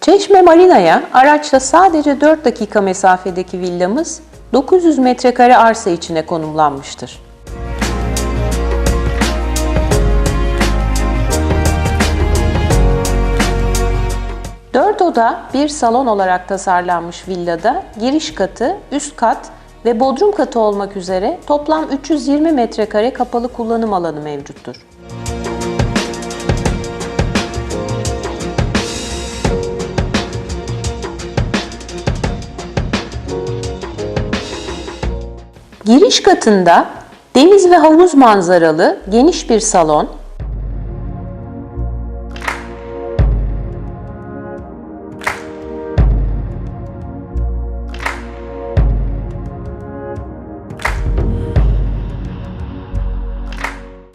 Çeşme Marina'ya araçla sadece 4 dakika mesafedeki villamız 900 metrekare arsa içine konumlanmıştır. Dört oda, bir salon olarak tasarlanmış villada giriş katı, üst kat ve bodrum katı olmak üzere toplam 320 metrekare kapalı kullanım alanı mevcuttur. Giriş katında deniz ve havuz manzaralı geniş bir salon,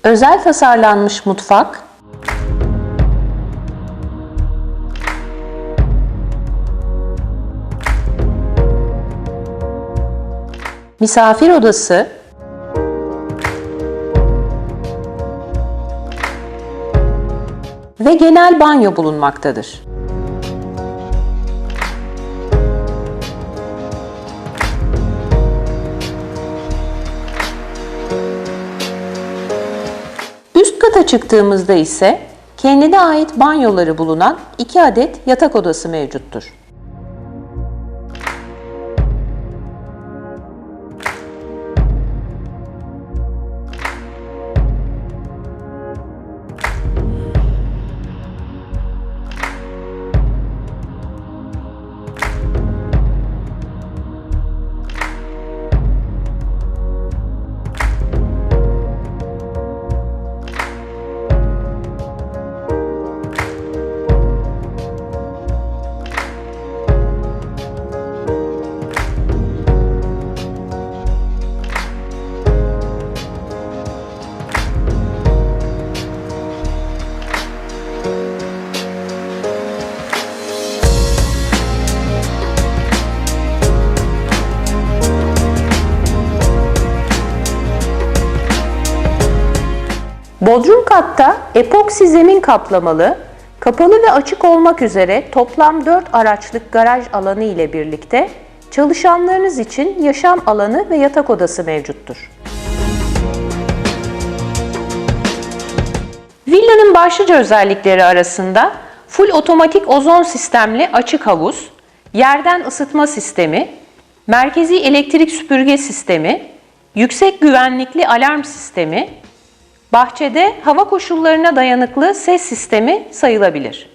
özel tasarlanmış mutfak, misafir odası, ve genel banyo bulunmaktadır. Üst kata çıktığımızda ise kendine ait banyoları bulunan iki adet yatak odası mevcuttur. Bodrum katta epoksi zemin kaplamalı, kapalı ve açık olmak üzere toplam 4 araçlık garaj alanı ile birlikte çalışanlarınız için yaşam alanı ve yatak odası mevcuttur. Villanın başlıca özellikleri arasında full otomatik ozon sistemli açık havuz, yerden ısıtma sistemi, merkezi elektrik süpürge sistemi, yüksek güvenlikli alarm sistemi, bahçede hava koşullarına dayanıklı ses sistemi sayılabilir.